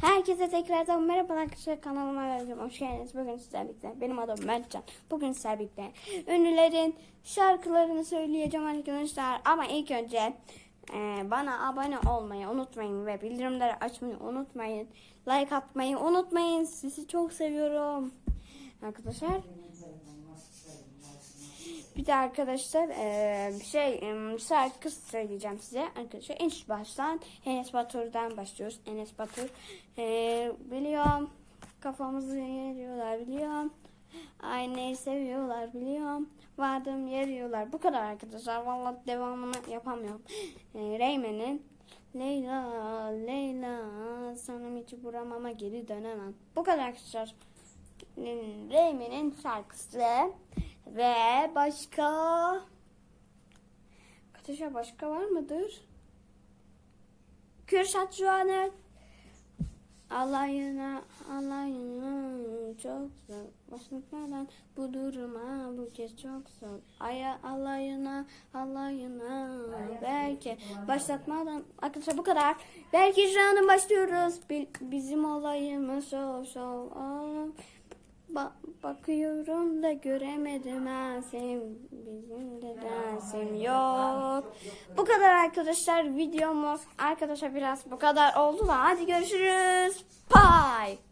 Herkese tekrardan merhaba arkadaşlar kanalıma vereceğim. Hoş geldiniz. Bugün sizlerle birlikte. Benim adım Mertcan. Bugün sizlerle birlikte ünlülerin şarkılarını söyleyeceğim arkadaşlar. Ama ilk önce e, bana abone olmayı unutmayın ve bildirimleri açmayı unutmayın. Like atmayı unutmayın. Sizi çok seviyorum. Arkadaşlar bir de arkadaşlar şey şarkı söyleyeceğim size. Arkadaşlar en baştan Enes Batur'dan başlıyoruz. Enes Batur biliyorum kafamızı yeriyorlar biliyorum. Aynayı seviyorlar biliyorum. Vardım yeriyorlar. Bu kadar arkadaşlar. Vallahi devamını yapamıyorum. Reymen'in Leyla Leyla sana hiç vuramama geri dönemem. Bu kadar arkadaşlar. Reymen'in şarkısı ve başka? Arkadaşlar başka var mıdır? Kürşat Juaner. Alayına alayına çok zor. Başlatmadan bu duruma bu kez çok zor. Aya alayına alayına Belki. Başlatmadan Arkadaşlar bu kadar. Belki şu an başlıyoruz. Bi- Bizim olayımız şov şov Ba- bakıyorum da göremedim Asim Bizim de dersim yok. Bu kadar arkadaşlar videomuz Arkadaşlar biraz bu kadar oldu da Hadi görüşürüz. Bye